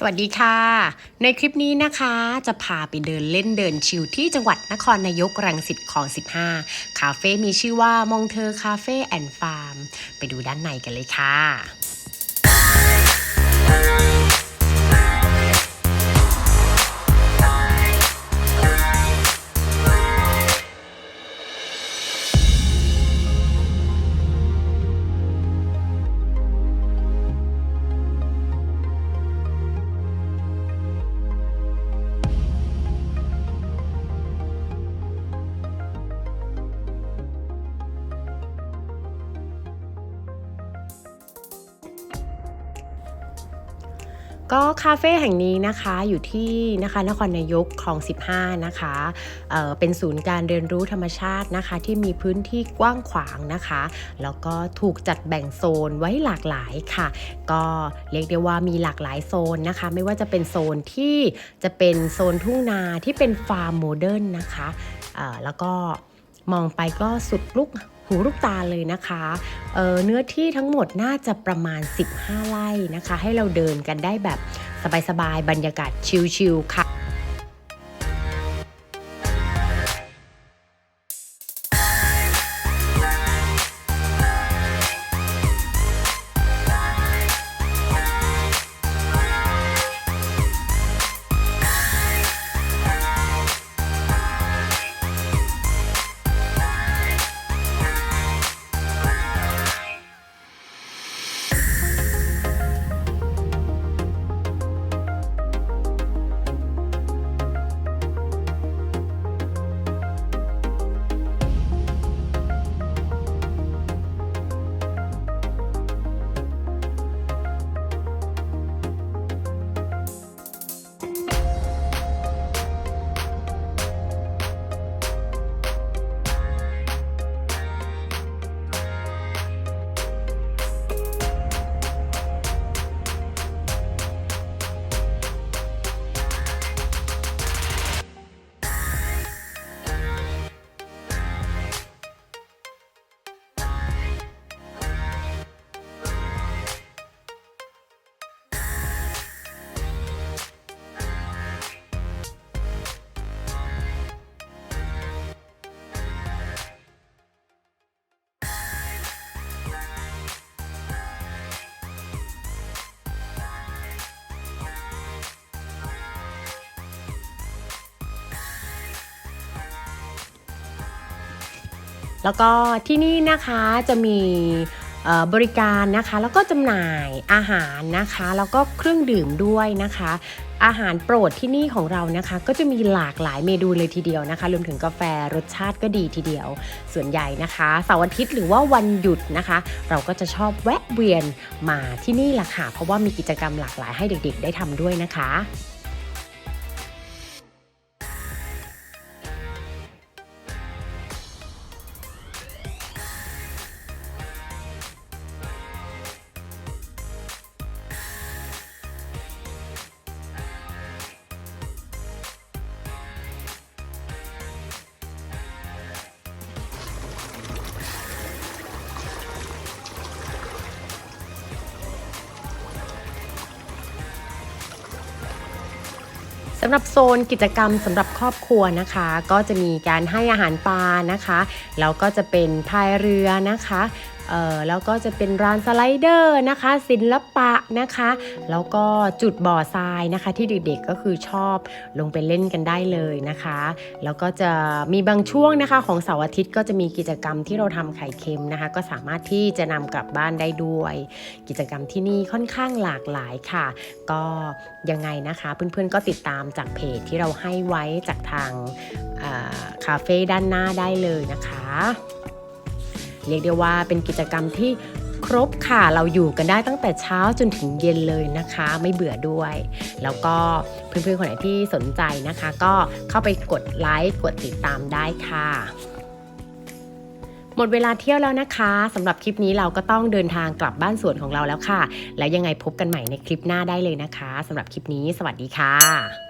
สวัสดีค่ะ ในคลิปนี้นะคะจะพาไปเดินเล่นเดินชิลที่จังหวัดนครนายกรังสิตคลอง 15 คาเฟ่มีชื่อว่ามองเธอคาเฟ่แอนด์ฟาร์ม ไปดูด้านในกันเลยค่ะ ก็คาเฟ่แห่งนี้นะคะอยู่ที่นะคะนครนายกคลอง 15 นะคะเเป็นศูนย์การเรียนรู้ธรรมชาตินะคะ ที่มีพื้นที่กว้างขวางนะคะ แล้วก็ถูกจัดแบ่งโซนไว้หลากหลายค่ะ ก็เรียกได้ว่ามีหลากหลายโซนนะคะ ไม่ว่าจะเป็นโซนที่จะเป็นโซนทุ่งนาที่เป็นฟาร์มโมเดิร์นนะคะแล้วก็มองไปก็สุดลูก หูลูกตาเลยนะคะเอ่อเนื้อที่ทั้งหมดน่าจะประมาณ 15 ไร่นะคะ ให้เราเดินกันได้แบบสบายๆ บรรยากาศชิลๆค่ะ แล้วก็ที่นี่นะคะจะมีบริการนะคะ แล้วก็จำหน่ายอาหารนะคะ แล้วก็เครื่องดื่มด้วยนะคะ อาหารโปรดที่นี่ของเรานะคะ ก็จะมีหลากหลายเมนูเลยทีเดียวนะคะรวมถึงกาแฟรสชาติก็ดีทีเดียว ส่วนใหญ่นะคะเสาร์อาทิตย์หรือว่าวันหยุดนะคะ เราก็จะชอบแวะเวียนมาที่นี่แหละค่ะเพราะว่ามีกิจกรรมหลากหลายให้เด็กๆ ได้ทำด้วยนะคะ สำหรับโซนกิจกรรมสำหรับครอบครัวนะคะ ก็จะมีการให้อาหารปลานะคะแล้วก็จะเป็นพายเรือนะคะ เอ่อแล้วก็จะเป็นร้านสไลเดอร์นะคะ ศิลปะนะคะ แล้วก็จุดบ่อทรายนะคะ ที่เด็กๆก็คือชอบลงไปเล่นกันได้เลยนะคะ แล้วก็จะมีบางช่วงนะคะของเสาร์อาทิตย์ก็จะมีกิจกรรมที่เราทำไข่เค็มนะคะ ก็สามารถที่จะนำกลับบ้านได้ด้วย กิจกรรมที่นี่ค่อนข้างหลากหลายค่ะ ก็ยังไงนะคะเพื่อนๆก็ติดตามจากเพจที่เราให้ไว้จากทางคาเฟ่ด้านหน้าได้เลยนะคะ เรียกได้ว่าเป็นกิจกรรมที่ครบค่ะเราอยู่กันได้ตั้งแต่เช้าจนถึงเย็นเลยนะคะ ไม่เบื่อด้วย แล้วก็เพื่อนๆคนไหนที่สนใจนะคะ ก็เข้าไปกดไลค์กดติดตามได้ค่ะ หมดเวลาเที่ยวแล้วนะคะสำหรับคลิปนี้เราก็ต้องเดินทางกลับบ้านสวนของเราแล้วค่ะ แล้วยังไงพบกันใหม่ในคลิปหน้าได้เลยนะคะสำหรับคลิปนี้ สวัสดีค่ะ